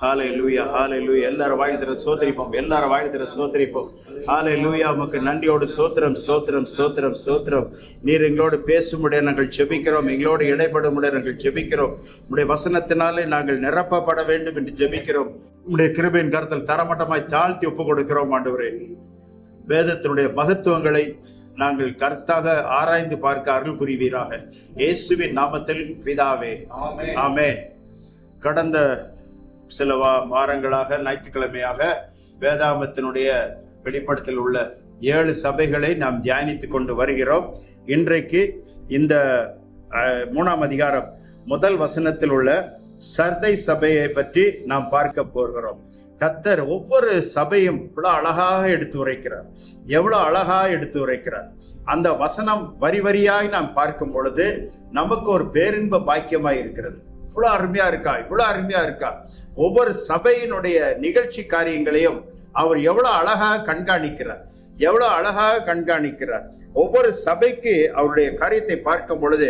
ஹாலே லூயா ஹாலே லூயா எல்லாரும் வாழ்த்துற சோதரிப்போம் எல்லாரும் வாழ்த்துற சோதரிப்போம் ஹாலே லூயா உமக்கு நன்றியோடு சோத்திரம் சோத்திரம் சோத்திரம் சோத்திரம் நீர் எங்களோடு பேசும்படிய நாங்கள் ஜெபிக்கிறோம் எங்களோடு இடைப்படும்படிய நாங்கள் ஜெபிக்கிறோம். உடைய வசனத்தினாலே நாங்கள் நிரப்பப்பட வேண்டும் என்று ஜெபிக்கிறோம். உடைய கிருபையின் கருத்தில் தரமட்டமாய் தாழ்த்தி ஒப்பு கொடுக்கிறோம் ஆண்டவரே. வேதத்தினுடைய மகத்துவங்களை நாங்கள் கருத்தாக ஆராய்ந்து பார்க்க அருள் புரிவீராக. இயேசுவின் நாமத்தில் பிதாவே. ஆமென். கடந்த சில வாரங்களாக ஞாயிற்றுக்கிழமையாக வேதாமத்தினுடைய வெளிப்படத்தில் உள்ள ஏழு சபைகளை நாம் தியானித்துக் கொண்டு வருகிறோம். இன்றைக்கு இந்த மூணாம் அதிகாரம் முதல் வசனத்தில் உள்ள சர்தை சபையை பற்றி நாம் பார்க்க போகிறோம். கத்தர் ஒவ்வொரு சபையும் இவ்வளவு அழகாக எடுத்து உரைக்கிறார். எவ்வளவு அழகா எடுத்து உரைக்கிறார். அந்த வசனம் வரி வரியாய் நாம் பார்க்கும் பொழுது நமக்கு ஒரு பேரின்ப பாக்கியமாய் இருக்கிறது. இவ்வளவு அருமையா இருக்கா? இவ்வளவு அருமையா இருக்கா? ஒவ்வொரு சபையினுடைய நிகழ்ச்சி காரியங்களையும் அவர் எவ்வளவு அழகாக கண்காணிக்கிறார். எவ்வளவு அழகாக கண்காணிக்கிறார். ஒவ்வொரு சபைக்கு அவருடைய காரியத்தை பார்க்கும் பொழுது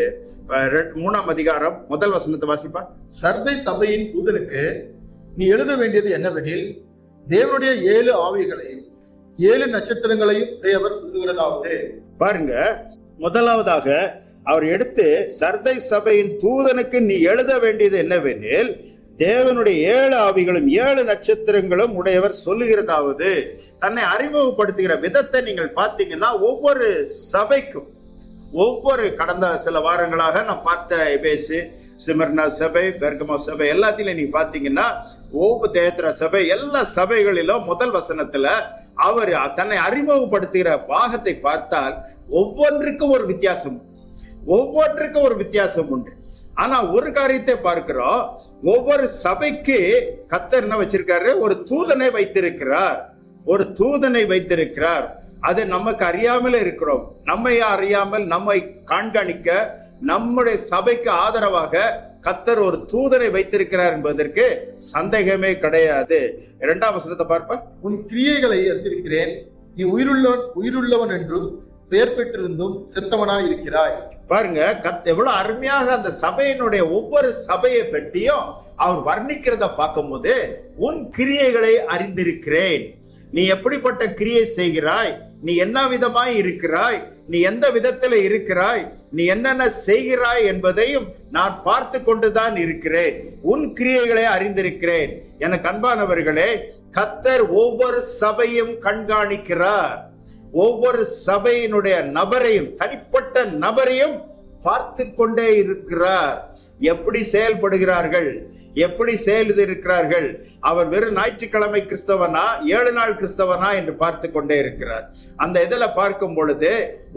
மூணாம் அதிகாரம் முதல் வசனத்தை வாசிப்பா. சர்தை சபையின் தூதனுக்கு நீ எழுத வேண்டியது என்னவெனில் தேவனுடைய ஏழு ஆவிகளையும் ஏழு நட்சத்திரங்களையும் தேவர் சொல்லுகிறதாவது பாருங்க முதலாவதாக அவர் எடுத்து சர்தை சபையின் தூதனுக்கு நீ எழுத வேண்டியது என்னவெனில் தேவனுடைய ஏழு ஆவிகளும் ஏழு நட்சத்திரங்களும் உடையவர் சொல்லுகிறதாவது தன்னை அறிமுகப்படுத்துகிற விதத்தை நீங்கள் பார்த்தீங்கன்னா ஒவ்வொரு சபைக்கும் ஒவ்வொரு கடந்த சில வாரங்களாக நான் பார்த்த எபேசு சிமர்னா சபை பெர்கமோ சபை எல்லாத்திலையும் நீங்க பாத்தீங்கன்னா ஒவ்வொரு தேத்திர சபை எல்லா சபைகளிலும் முதல் வசனத்துல அவர் தன்னை அறிமுகப்படுத்துகிற பாகத்தை பார்த்தால் ஒவ்வொன்றுக்கும் ஒரு வித்தியாசம் ஒவ்வொன்றுக்கும் ஒரு வித்தியாசம் உண்டு. ஆனா ஒரு காரியத்தை பார்க்கிறோம். ஒவ்வொரு சபைக்கு கத்தர் என்ன வச்சிருக்காரு? ஒரு தூதனை வைத்திருக்கிறார். ஒரு தூதனை வைத்திருக்கிறார். அது நமக்கு அறியாமல் இருக்கிறோம். நம்மை அறியாமல் நம்மை கண்காணிக்க நம்முடைய சபைக்கு ஆதரவாக கத்தர் ஒரு தூதனை வைத்திருக்கிறார் என்பதற்கு சந்தேகமே கிடையாது. இரண்டாம் வசனத்தை பார்ப்ப. உன் கிரியைகளை அறிந்திருக்கிறேன் நீ உயிருள்ளவன் உயிருள்ளவன் என்றும் பெயர் பெற்றிருந்தும் செத்தவனாய் இருக்கிறாய். பாருங்க கத் எவ்வளவு அருமையாக அந்த சபையினுடைய ஒவ்வொரு சபையை பற்றியும் அவர் வர்ணிக்கிறத பார்க்கும்போது உன் கிரியைகளை அறிந்திருக்கிறேன். நீ எப்படிப்பட்ட கிரியை செய்கிறாய்? நீ என்ன விதமாய் இருக்கிறாய்? நீ எந்த விதத்துல இருக்கிறாய்? நீ என்னென்ன செய்கிறாய் என்பதையும் நான் பார்த்து கொண்டுதான் இருக்கிறேன். உன் கிரியைகளை அறிந்திருக்கிறேன். எனக்கு அன்பானவர்களே கத்தர் ஒவ்வொரு சபையும் கண்காணிக்கிறார். ஒவ்வொரு சபையினுடைய நபரையும் தனிப்பட்ட நபரையும் பார்த்து கொண்டே இருக்கிறார். எப்படி செயல்படுகிறார்கள்? எப்படி செயலில் இருக்கிறார்கள் அவர் வெறும் ஞாயிற்றுக்கிழமை கிறிஸ்தவனா ஏழு நாள் கிறிஸ்தவனா என்று பார்த்து கொண்டே இருக்கிறார். அந்த இதுல பார்க்கும் பொழுது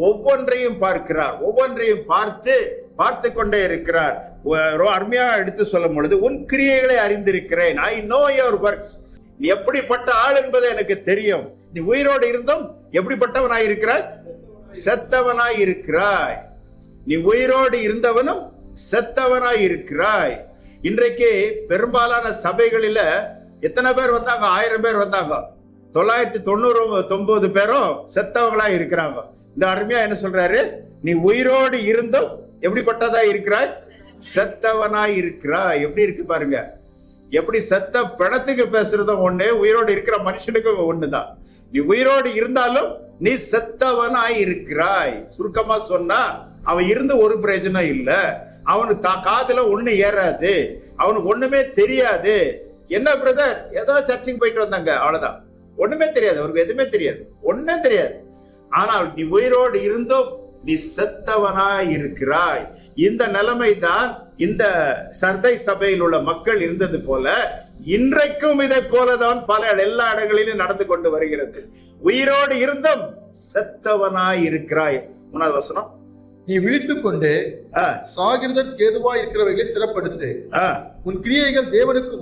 ஒவ்வொன்றையும் பார்க்கிறார். ஒவ்வொன்றையும் பார்த்து பார்த்து கொண்டே இருக்கிறார். அருமையாக எடுத்து சொல்லும் பொழுது உன் கிரியைகளை அறிந்திருக்கிறேன். ஐ நோ யுவர் ஒர்க்ஸ் நீ எப்படிப்பட்ட ஆள் என்பது எனக்கு தெரியும். நீ உயிரோடு இருந்தும் எப்படிப்பட்டவனாய் இருக்கிறாய்? செத்தவனாய் இருக்கிறாய். நீ உயிரோடு இருந்தவனும் செத்தவனாய் இருக்கிறாய். இன்றைக்கு பெரும்பாலான சபைகளில எத்தனை பேர் வந்தாங்க? ஆயிரம் பேர் வந்தாங்க. தொள்ளாயிரத்தி தொண்ணூறு தொன்பது பேரும் செத்தவங்களா இருக்கிறாங்க. இந்த அருமையா என்ன சொல்றாரு? நீ உயிரோடு இருந்தும் எப்படிப்பட்டதா இருக்கிறாய்? செத்தவனாய் இருக்கிறாய். எப்படி இருக்கு பாருங்க. எப்படி செத்த பிணத்துக்கு பேசுறதும் ஒண்ணு உயிரோடு இருக்கிற மனுஷனுக்கும் ஒண்ணுதான். நீ உயிரோடு இருந்தாலும் நீ செத்தவனாய் இருக்கிறாய். சுருக்கமா சொன்னா அவன் இருந்து ஒரு பிரயோஜனம் இல்ல. அவனுக்கு தா- காதுல ஒண்ணு ஏறாது. அவனுக்கு ஒண்ணுமே தெரியாது. என்ன பிரதர்? ஏதோ சர்ச்சுக்கு போயிட்டு வந்தாங்க அவ்வளவுதான். ஒண்ணுமே தெரியாது அவருக்கு எதுவுமே தெரியாது. ஒண்ணுமே தெரியாது. ஆனால் நீ உயிரோடு இருந்தும் நீ செத்தவனாய் இருக்கிறாய். இந்த நிலைமை தான் இந்த சர்தை சபையில் உள்ள மக்கள் இருந்தது போல இன்றைக்கும் இதை போலதான் பல எல்லா இடங்களிலும் நடந்து கொண்டு வருகிறது. உயிரோடு இருந்தும் செத்தவனாய் இருக்கிறாய். மூணாவது வசனம். நீ விழித்துக் கொண்டு சாகிருதற்கு ஏதுவாய் இருக்கிறவைகளை சிறப்படுத்து. உன் கிரியைகள் தேவனுக்கு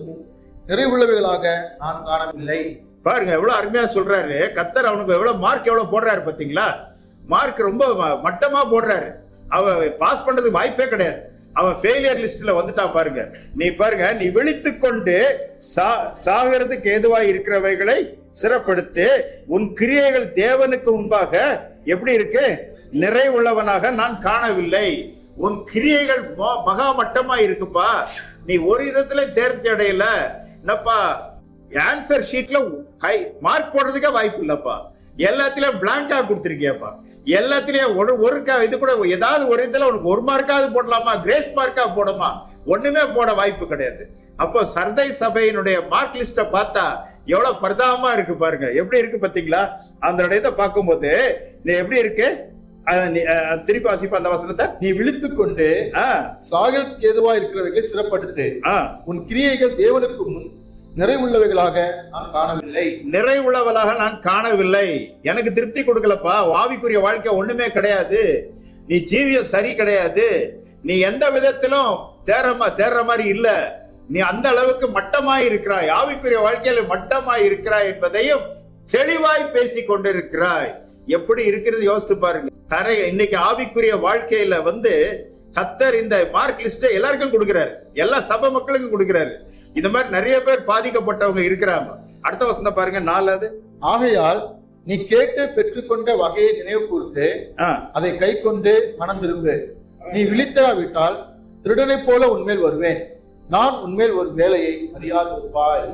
நிறைவுள்ளவைகளாக நான் காணவில்லை. பாருங்க எவ்வளவு அருமையா சொல்றாரு. கத்தர் அவனுக்கு எவ்வளவு மார்க் எவ்வளவு போடுறாரு பாத்தீங்களா? மார்க் ரொம்ப ம- மட்டமா போடுறாரு. அவ பாஸ் பண்றதுக்கு வாய்ப்பே கிடையாது. அவன் ஃபெயிலியர் லிஸ்ட்ல வந்துட்டான் பாருங்க. நீ பாருங்க நீ விழித்து கொண்டு சா- சாகிறதுக்கு ஏதுவாய் இருக்கிறவைகளை சிறப்படுத்து உன் கிரியைகள் தேவனுக்கு முன்பாக எப்படி இருக்கு? நிறைவுள்ளவனாக நான் காணவில்லை. உன் கிரியைகள் மகா மட்டமா இருக்குப்பா. நீ ஒரு விதத்துல தேர்ச்சி அடையல. என்னப்பா ஆன்சர் ஷீட்ல மார்க் போடுறதுக்கே வாய்ப்பு இல்லப்பா. எல்லாத்திலயும் பிளாங்கா கொடுத்துருக்கியப்பா. எல்லாத்துலயும் ஒரு ஒரு இது கூட ஏதாவது ஒரு இதுல உனக்கு ஒரு மார்க்காவது போடலாமா? கிரேஸ் மார்க்கா போடுமா? ஒண்ணுமே போட வாய்ப்பு கிடையாது. அப்போ சர்தை சபையினுடைய மார்க் லிஸ்ட பார்த்தா எவ்வளவு பரிதாபமா இருக்கு பாருங்க. எப்படி இருக்கு பாத்தீங்களா அந்த இதை பார்க்கும்போது எப்படி இருக்கு? திருப்பி வாசிப்பா அந்த வசனத்தை. நீ விழித்துக் கொண்டு ஆ, சாகலுக்கு ஏதுவா இருக்கிறவைகளை சிறப்படுத்து. உன் கிரியைகள் தேவனுக்கு முன் நிறைவுள்ளவைகளாக நான் காணவில்லை. நிறைவுள்ளவளாக நான் காணவில்லை. எனக்கு திருப்தி கொடுக்கலப்பா. ஆவிக்குரிய வாழ்க்கை ஒண்ணுமே கிடையாது. நீ ஜீவியம் சரி கிடையாது. நீ எந்த விதத்திலும் தேரமா தேர்ற மாதிரி இல்ல. நீ அந்த அளவுக்கு மட்டமாய் இருக்கிறாய். ஆவிக்குரிய வாழ்க்கையில மட்டமாய் இருக்கிறாய் என்பதையும் தெளிவாய் பேசி கொண்டிருக்கிறாய். எப்படி இருக்கிறது யோசித்து பாருங்க. தரை இன்னைக்கு ஆவிக்குரிய வாழ்க்கையில வந்து கத்தர் இந்த மார்க் லிஸ்ட எல்லாருக்கும் கொடுக்கிறாரு. எல்லா சபை மக்களுக்கும் கொடுக்கிறாரு. இந்த மாதிரி நிறைய பேர் பாதிக்கப்பட்டவங்க இருக்கிறாங்க. அடுத்த வசனம் பாருங்க நாலாவது. ஆகையால் நீ கேட்டு பெற்றுக்கொண்ட வகையை நினைவு கூர்ந்து ஆ, அதை கை கொண்டு மனம் திரும்பு. நீ விழித்திராவிட்டால் திருடனைப் போல உன்மேல் வருவேன். நான் உன்மேல் ஒரு வேலையை அறியாது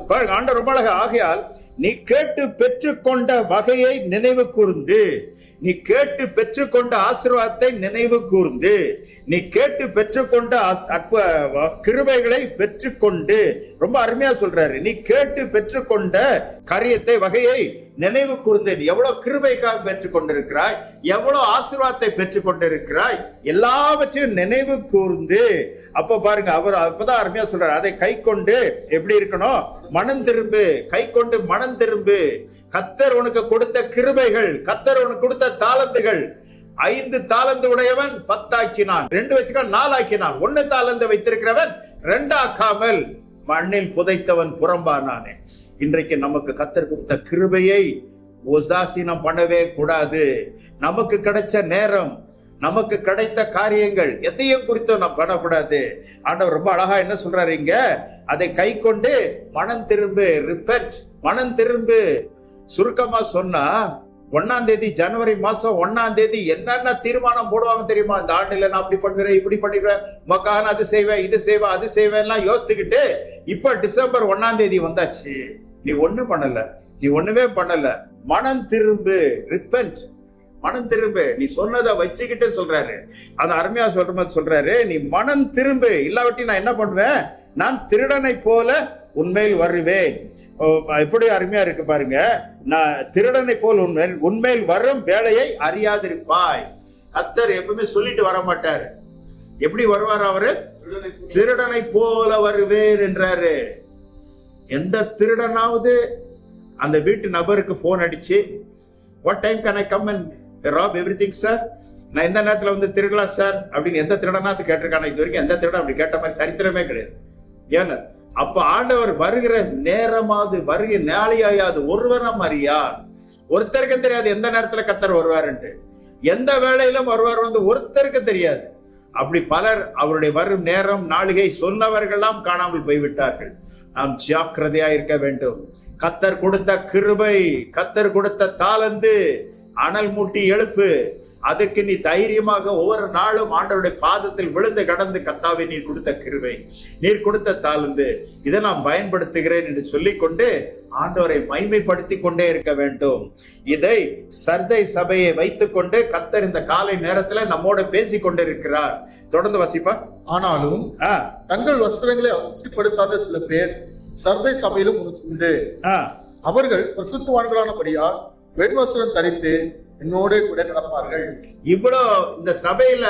ஆண்டவர் ரொம்ப ஆகையால் நீ கேட்டு பெற்றுக்கொண்ட வகையை நினைவு கூர்ந்து நீ கேட்டு பெற்றுக்கொண்ட ஆசீர்வாதத்தை நினைவு கூர்ந்து நீ கேட்டு பெற்றுக்கொண்ட அஸ்- கிருபைகளை பெற்றுக்கொண்டு ரொம்ப அருமையா சொல்றாரு. நீ கேட்டு பெற்றுக்கொண்ட காரியத்தை வகையை நினைவு கூர்ந்து நீ எவ்வளவு கிருபைக்காக பெற்றுக்கொண்டிருக்கிறாய் எவ்வளவு ஆசீர்வாதத்தை பெற்றுக்கொண்டிருக்கிறாய் எல்லாவற்றையும் நினைவு கூர்ந்து அப்ப பாருங்க அவர் அப்பதான் அருமையா சொல்றாரு. அதை கை கொண்டு எப்படி இருக்கணும்? மனம் திரும்பு. கை கொண்டு மனம் திரும்பு. கத்தர் உனக்கு கொடுத்த கிருபைகள் கத்தர் உனக்கு கொடுத்த தாளந்துகள். ஐந்து தாளந்து உடையவன் பத்தாக்கினான். ரெண்டு வச்சுக்கான் நாலாக்கினான். ஒன்னு தாளந்து வைத்திருக்கிறவன் ரெண்டாக்காமல் மண்ணில் புதைத்தவன் புறம்பானானே. இன்றைக்கு நமக்கு கத்தர் கொடுத்த கிருபையை உதாசீனம் பண்ணவே கூடாது. நமக்கு கிடைச்ச நேரம் நமக்கு கிடைத்த காரியங்கள் எதையும் குறித்து நாம் பண்ணக்கூடாது ஆண்டவர் ரொம்ப அழகா என்ன சொல்றாரு இங்க? அதை கை கொண்டு மனம் திரும்பு ரிப்பெட் மனம் திரும்பு. சுருக்கமா சொன்னா ஒன்னாம் தேதி ஜனவரி மாசம் ஒன்னாம் தேதி என்னென்ன தீர்மானம் போடுவாங்க தெரியுமா? இந்த ஆண்டுல நான் அப்படி பண்ணுறேன் இப்படி பண்ணிடுவேன் மக்கான அது செய்வேன் இது செய்வேன் அது செய்வேன்லாம் யோசிச்சுக்கிட்டு இப்ப டிசம்பர் ஒன்னாம் தேதி வந்தாச்சு. நீ ஒண்ணு பண்ணல. நீ ஒண்ணுமே பண்ணல. மனம் திரும்பு ரிப்பன்ட் மனம் திரும்பு. நீ சொன்னதை வச்சுக்கிட்டு சொல்றாரு. அது அருமையா சொல்ற மாதிரி சொல்றாரு. நீ மனம் திரும்பு. இல்லாவட்டி நான் என்ன பண்ணுவேன்? நான் திருடனை போல உண்மையில் வருவேன். எப்படி அருமையா இருக்கு பாருங்க. நான் திருடனை போல் உண்மையில் உண்மையில் வரும் வேலையை அறியாதிருப்பாய். கத்தர் எப்பவுமே சொல்லிட்டு வர மாட்டார். எப்படி வருவார் அவரு? திருடனை போல வருவேன் என்றாரு. எந்த திருடனாவது அந்த வீட்டு நபருக்கு போன் அடிச்சு what time can I come and wrap everything sir நான் எந்த நேரத்துல வந்து திருடலாம் சார் அப்படின்னு எந்த திருடனாவது கேட்டிருக்கான? இது வரைக்கும் எந்த திருடன் அப்படி கேட்ட மாதிரி சரித்திரமே கிடையாது. ஏன்னா அப்ப ஆண்டவர் வருகிற நேரமாவது வருகிற நாளையாவது ஒருவரம் அறியார். ஒருத்தருக்கு தெரியாது எந்த நேரத்துல கத்தர் வருவாருன்ட்டு. எந்த வேலையிலும் வருவார் வந்து ஒருத்தருக்கு தெரியாது. அப்படி பலர் அவருடைய வரும் நேரம் நாளிகை சொன்னவர்கள்லாம் காணாமல் போய்விட்டார்கள். நாம் ஜாக்கிரதையா இருக்க வேண்டும். கத்தர் கொடுத்த கிருபை கத்தர் கொடுத்த தாளந்து அனல் மூட்டி எழுப்பு அதுக்கு நீ தைரியமாக ஒவ்வொரு நாளும் ஆண்டவருடைய பாதத்தில் விழுந்து கடந்து கத்தாவை நீர் கொடுத்த கிருபை நீர் கொடுத்த தாளந்து இதை நான் பயன்படுத்துகிறேன் என்று சொல்லிக்கொண்டு ஆண்டவரை மைமைப்படுத்திக் கொண்டே இருக்க வேண்டும். இதை சர்தை சபையை வைத்துக்கொண்டு கத்தர் இந்த காலை நேரத்துல நம்மோட பேசிக் கொண்டிருக்கிறார். தொடர்ந்து வசிப்பா? ஆனாலும் தங்கள் வஸ்திரங்களை அசுத்திப்படுத்தாத சில பேர் சர்தை சபையிலும் உண்டு. அவர்கள் பிரசுத்தவான்களானபடியா வெண் வஸ்திரம் தரித்து என்னோட கூட நடப்பார்கள். இவ்வளவு இந்த சபையில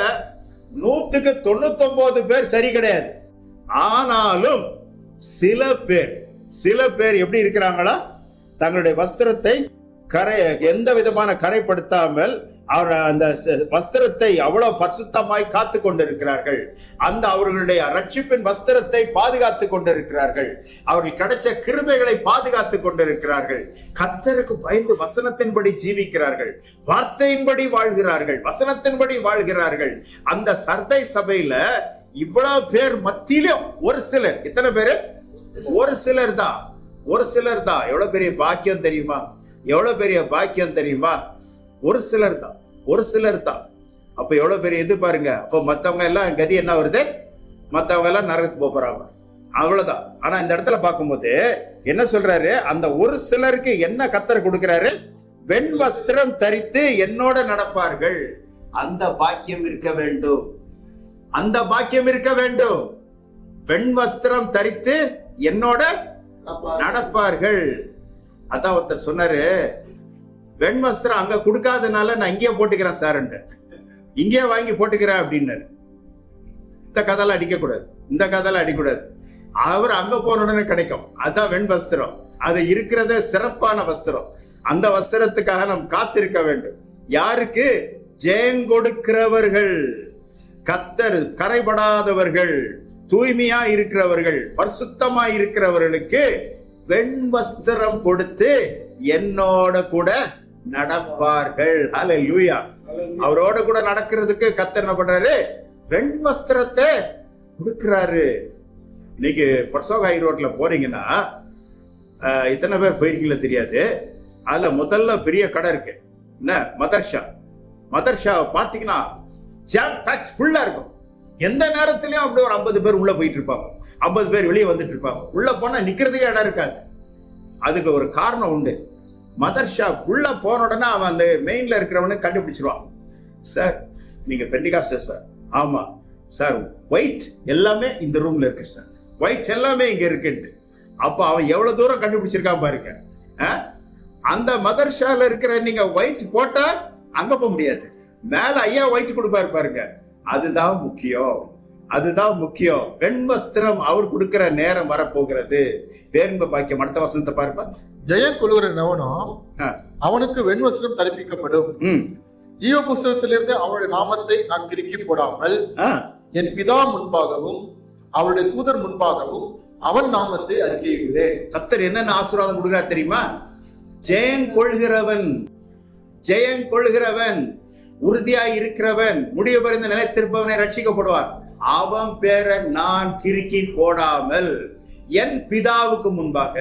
நூற்றுக்கு தொண்ணூத்தொன்பது பேர் சரி கிடையாது. ஆனாலும் சில பேர் சில பேர் எப்படி இருக்கிறாங்களா? தங்களுடைய வஸ்திரத்தை கரை எந்த விதமான கரைப்படுத்தாமல் அவர் அந்த வஸ்திரத்தை அவ்வளவு பரிசுத்தமாய் காத்து கொண்டிருக்கிறார்கள். அந்த அவர்களுடைய ரட்சிப்பின் வஸ்திரத்தை பாதுகாத்து கொண்டிருக்கிறார்கள். அவர்கள் கிடைச்ச கிருமைகளை பாதுகாத்து கொண்டிருக்கிறார்கள். கத்தருக்கு பயந்து வசனத்தின்படி ஜீவிக்கிறார்கள். வார்த்தையின்படி வாழ்கிறார்கள். வசனத்தின்படி வாழ்கிறார்கள். அந்த சர்தை சபையில இவ்வளவு பேர் மத்தியிலும் ஒரு சிலர். எத்தனை பேரு? ஒரு சிலர் தான் ஒரு சிலர் தான் எவ்வளவு பெரிய பாக்கியம் தெரியுமா? எவ்வளவு பெரிய பாக்கியம் தெரியுமா? ஒரு சிலர் தான் ஒரு சிலர் தான். அப்ப எவ்வளவு பெரிய இது பாருங்க அப்ப மத்தவங்க எல்லாம் கதி என்ன வருது? மத்தவங்க எல்லாம் நரகத்துக்கு போறாங்க. அவ்வளவுதான். ஆனா இந்த இடத்துல பார்க்கும்போது என்ன சொல்றாரு? அந்த ஒரு சிலருக்கு என்ன கத்தர் கொடுக்கிறாரு? வெண் வஸ்திரம் தரித்து என்னோட நடப்பார்கள். அந்த பாக்கியம் இருக்க வேண்டும். அந்த பாக்கியம் இருக்க வேண்டும். வெண் வஸ்திரம் தரித்து என்னோட நடப்பார்கள். அதான் ஒருத்தர் சொன்னாரு வெண் வஸ்திரம் அங்க கொடுக்காதனால நான் இங்கேயே போட்டுக்கிறேன் சார்ன்ட்டு இங்கேயே வாங்கி போட்டுக்கிறேன் அப்படின்னாரு. இந்த கதெல்லாம் அடிக்கக்கூடாது. இந்த கதெல்லாம் அடிக்கக்கூடாது. அவர் அங்க போன உடனே கிடைக்கும். அதுதான் வெண் வஸ்திரம். அது இருக்கிறத சிறப்பான வஸ்திரம். அந்த வஸ்திரத்துக்காக நாம் காத்திருக்க வேண்டும். யாருக்கு? ஜெயம் கொடுக்கிறவர்கள். கத்தர் கரைபடாதவர்கள். தூய்மையா இருக்கிறவர்கள். பரிசுத்தமா இருக்கிறவர்களுக்கு வெண் வஸ்திரம் கொடுத்து என்னோட கூட நடப்பார்கள். ஹalleluya அவரோட கூட நடக்கிறதுக்கு கத்தர் என்ன பண்றாரு? வெண் வஸ்திரத்தை கொடுக்கிறாரு. இன்னைக்கு பர்சோகாய் ரோட்ல போறீங்கன்னா இத்தனை பேர் போயிருக்கீங்களா தெரியாது. அதுல முதல்ல பெரிய கடை இருக்கு. என்ன? மதர்ஷா. மதர்ஷா பாத்தீங்கன்னா ஜாம் பேக்ஸ் ஃபுல்லா இருக்கும். எந்த நேரத்திலயும் அப்படி ஒரு ஐம்பது பேர் உள்ள போயிட்டு இருப்பாங்க. ஐம்பது பேர் வெளியே வந்துட்டு இருப்பாங்க. உள்ள போனா நிக்கிறதுக்கே இடம் இருக்காது. அதுக்கு ஒரு காரணம் உண்டு. மதர் ஷாப் உள்ள போன உடனே அவன் அந்த மெயின்ல இருக்கிறவனு கண்டுபிடிச்சிருவான். சார் நீங்க பெண்டிகாஸ்டர் சார் ஆமா. சார் ஒயிட் எல்லாமே இந்த ரூம்ல இருக்கு சார் ஒயிட் எல்லாமே இங்க இருக்குன்ட்டு. அப்ப அவன் எவ்வளவு தூரம் கண்டுபிடிச்சிருக்கான் பாருங்க. ஆ? அந்த மதர்ஷால இருக்கிற நீங்க ஒயிட் போட்டா அங்க போக முடியாது. மேல ஐயா ஒயிட் கொடுப்பாரு பாருங்க. அதுதான் முக்கியம். அதுதான் முக்கியம். வெண்வஸ்திரம் அவர் கொடுக்கிற நேரம் வரப்போகிறது. வேண்ப பாக்கியம். அடுத்த வசனத்தை பாருப்பா. கொள்கிறவனோ ஆ. அவனுக்கு வெண் வஸ்திரம் தரிப்பிக்கப்படும். ஜீவ புஸ்தகத்திலிருந்து அவருடைய நாமத்தை நான் கிறுக்கி போடாமல். என் பிதா முன்பாகவும் அவருடைய தூதர் முன்பாகவும் அவன் நாமத்தை அறிக்கையிடுகிறேன் கத்தர் என்னென்ன ஆசீர்வாதம் கொடுக்கிறார் தெரியுமா ஜெயம் கொள்கிறவன் ஜெயம் கொள்கிறவன் உறுதியாய் இருக்கிறவன் முடிவு பறிந்து நிலைத்திருப்பவனை ரட்சிக்கப்படுவார் அவன் பேரை நான் கிறுக்கி போடாமல் என் பிதாவுக்கு முன்பாக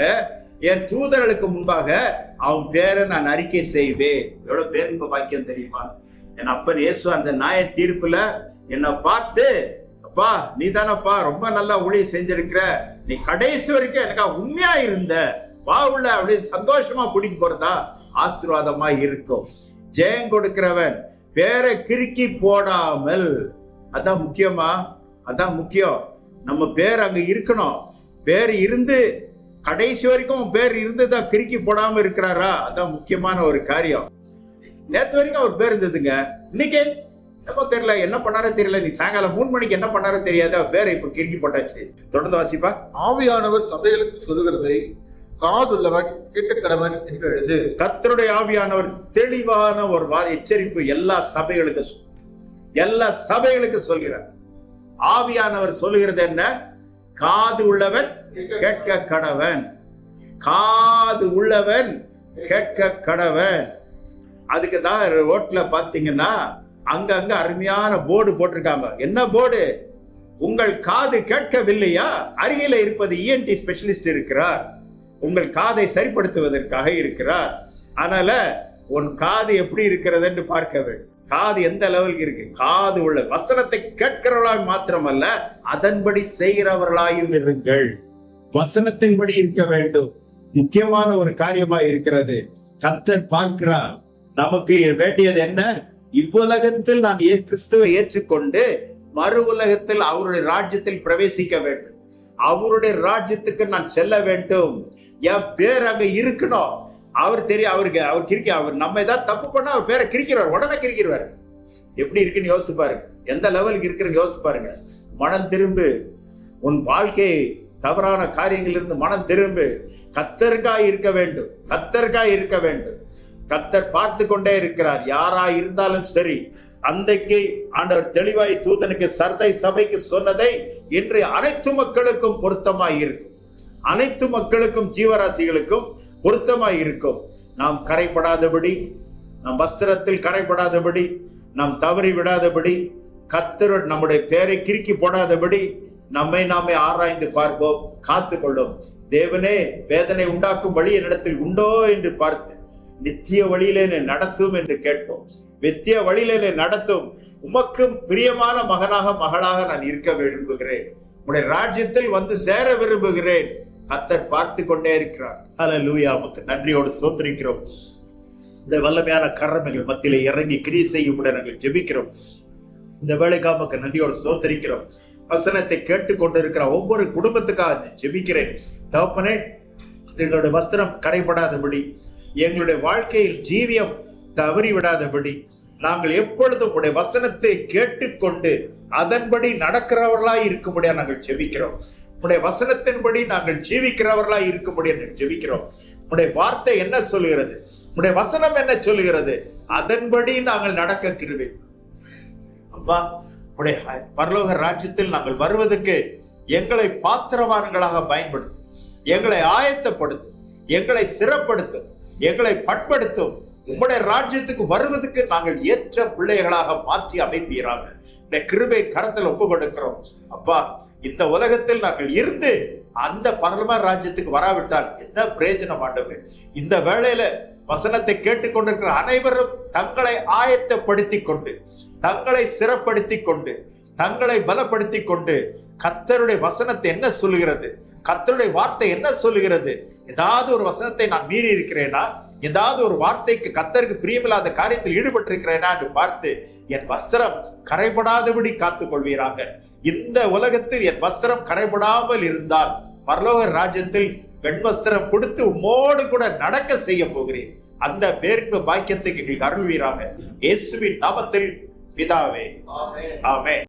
என் தூதர்களுக்கு முன்பாக அவன் பேரை நான் அறிக்கை செய்வேன். எவ்வளவு பேருந்து பாக்கியம் தெரியுமா? என் அப்பன் இயேசு அந்த நாய தீர்ப்புல என்னை பார்த்து அப்பா நீ தானப்பா ரொம்ப நல்லா ஊழியம் செஞ்சிருக்கிற. நீ கடைசி வரைக்கும் எனக்கா உண்மையா இருந்த. வா உள்ள அப்படின்னு சந்தோஷமா பிடிக்க போறதா? ஆசீர்வாதமா இருக்கும். ஜெயம் கொடுக்கிறவன் பேரை கிறுக்கி போடாமல். அதான் முக்கியமா? அதான் முக்கியம். நம்ம பேர் அங்க இருக்கணும். பேர் இருந்து கடைசி வரைக்கும் பேர் இருந்துதான் கிறுக்கி போடாம இருக்கிறாரா? அதான் முக்கியமான ஒரு காரியம். நேத்து வரைக்கும் அவர் பேர் இருந்ததுங்க. இன்னைக்கு என்னமோ தெரியல என்ன பண்ணாரோ தெரியல. நீ சாயங்காலம் மூணு மணிக்கு என்ன பண்ணாரோ தெரியாது. பேரை இப்ப கிறுக்கி போட்டாச்சு. தொடர்ந்து வாசிப்பா. ஆவியானவர் சபைகளுக்கு சொல்லுகிறதை காதுள்ளவன் கேட்ட கடவன் என்று எழுது. கர்த்தருடைய ஆவியானவர் தெளிவான ஒரு வா- எச்சரிப்பு எல்லா சபைகளுக்கு எல்லா சபைகளுக்கு சொல்கிறார். ஆவியானவர் சொல்லுகிறது என்ன? காது உள்ளவன் கேட்க கடவன். காது உள்ளவன் கேட்க கடவன். அதுக்கு தான் ரோட்ல பாத்தீங்கன்னா அங்கங்க அருமையான போர்டு போட்டிருக்காங்க. என்ன போர்டு? உங்கள் காது கேட்கவில்லையா? அருகில இருப்பது இஎன்டி ஸ்பெஷலிஸ்ட் இருக்கிறார். உங்கள் காதை சரிப்படுத்துவதற்காக இருக்கிறார். அதனால உன் காது எப்படி இருக்கிறது என்று பார்க்க வேண்டும். காது எந்த லெவலுக்கு இருக்கு? காது உள்ள வசனத்தை கேட்கிறவர்களாய் மாத்திரமல்ல அதன்படி செய்கிறவர்களாயும் இருங்கள். வசனத்தின்படி இருக்க வேண்டும். முக்கியமான ஒரு காரியமா இருக்கிறது. கத்தர் பார்க்கிறார் நமக்கு வேண்டியது என்ன? இவ்வுலகத்தில் நான் கிறிஸ்துவை ஏற்றுக்கொண்டு மறு உலகத்தில் அவருடைய ராஜ்யத்தில் பிரவேசிக்க வேண்டும். அவருடைய ராஜ்யத்துக்கு நான் செல்ல வேண்டும். என் பேர் அங்க இருக்கணும். அவர் தெரியும் அவருக்கு அவர் கிரிக்க அவர் நம்ம ஏதாவது தப்பு பண்ணா அவர் பேரை கிரிக்கிறார் உடனே கிரிக்கிறார். எப்படி இருக்குன்னு யோசிச்சு பாருங்க. எந்த லெவலுக்கு இருக்குன்னு யோசிச்சு பாருங்க. மனம் திரும்பு. உன் வாழ்க்கை தவறான காரியங்களிலிருந்து மனம் திரும்பு. கத்தருக்காய் இருக்க வேண்டும். கத்தருக்காய் இருக்க வேண்டும். கத்தர் பார்த்து கொண்டே இருக்கிறார். யாரா இருந்தாலும் சரி அன்றைக்கு ஆண்டவர் தெளிவாய் தூதனுக்கு சர்தை சபைக்கு சொன்னதை இன்று அனைத்து மக்களுக்கும் பொருத்தமாய் இருக்கும் அனைத்து மக்களுக்கும் ஜீவராசிகளுக்கும் பொருத்தமாய் இருக்கும் நாம் கரைப்படாதபடி நம் வஸ்திரத்தில் கரைப்படாதபடி நாம் தவறி விடாதபடி கத்தர் நம்முடைய பேரை கிறுக்கி போடாதபடி நம்மை நாமே ஆராய்ந்து பார்ப்போம் காத்து கொள்ளும். தேவனே வேதனை உண்டாக்கும் வழி என்னிடத்தில் உண்டோ என்று பார்த்து நித்திய வழியிலே என்னை நடத்தும் என்று கேட்போம். நித்திய வழியிலே என்னை நடத்தும் உமக்கும் பிரியமான மகனாக மகளாக நான் இருக்க விரும்புகிறேன். உடைய ராஜ்யத்தில் வந்து சேர விரும்புகிறேன். கத்தர் பார்த்து கொண்டே இருக்கிறார். ஹalleluya லூயாவுக்கு நன்றியோடு ஸ்தோத்திரிக்கிறோம். இந்த வல்லமையான கரமைகள் மத்தியில இறங்கி கிரி செய்யும் நாங்கள் ஜெபிக்கிறோம். இந்த வேலைக்காமக்கு நன்றியோடு ஸ்தோத்திரிக்கிறோம். வசனத்தை கேட்டுக்கொண்டிருக்கிற ஒவ்வொரு குடும்பத்துக்காக ஜெபிக்கிறேன். தகப்பனே எங்களுடைய வஸ்திரம் கடைபடாதபடி எங்களுடைய வாழ்க்கையில் ஜீவியம் தவறி விடாதபடி நாங்கள் எப்பொழுதும் உடைய வசனத்தை கேட்டுக்கொண்டு அதன்படி நடக்கிறவர்களாய் இருக்கும்படியா நாங்கள் ஜெபிக்கிறோம். உடைய வசனத்தின்படி நாங்கள் ஜீவிக்கிறவர்களா இருக்கும்படி நாங்கள் ஜெபிக்கிறோம். உடைய வார்த்தை என்ன சொல்லுகிறது? உடைய வசனம் என்ன சொல்லுகிறது? அதன்படி நாங்கள் நடக்க கிருவே அப்பா உடைய பரலோக ராஜ்யத்தில் நாங்கள் வருவதற்கு எங்களை பாத்திரவான்களாக பயன்படுத்தும் எங்களை ஆயத்தப்படுத்தும் எங்களை சிறப்படுத்தும் எங்களை பட்படுத்தும் உங்களுடைய ராஜ்யத்துக்கு வருவதற்கு நாங்கள் ஏற்ற பிள்ளைகளாக மாற்றி அமைப்பீராக இந்த கிருபை கரத்தில் ஒப்பு கொடுக்கிறோம் அப்பா இந்த உலகத்தில் நாங்கள் இருந்து அந்த பரலம ராஜ்யத்துக்கு வராவிட்டால் என்ன பிரயோஜனம் ஆண்டவர்? இந்த வேளையில வசனத்தை கேட்டுக்கொண்டிருக்கிற அனைவரும் தங்களை ஆயத்தப்படுத்திக் கொண்டு தங்களை சிறப்படுத்தி கொண்டு தங்களை பலப்படுத்தி கொண்டு கத்தருடைய வசனத்தை என்ன சொல்லுகிறது? கத்தருடைய வார்த்தை என்ன சொல்லுகிறது? ஏதாவது ஒரு வசனத்தை நான் மீறி இருக்கிறேன்னா ஏதாவது ஒரு வார்த்தைக்கு கத்தருக்கு பிரியமில்லாத காரியத்தில் ஈடுபட்டிருக்கிறேனா என்று பார்த்து என் வஸ்திரம் கரைபடாதபடி காத்துக் கொள்வீராக இந்த உலகத்தில் என் வஸ்திரம் கரைபடாமல் இருந்தால் பரலோக ராஜ்யத்தில் பெண் வஸ்திரம் கொடுத்து உம்மோடு கூட நடக்க செய்ய போகிறேன். அந்த பேருக்கு பாக்கியத்தை எங்களுக்கு அருள்வீராக. இயேசுவின் நாமத்தில் பிதாவே. ஆமென்.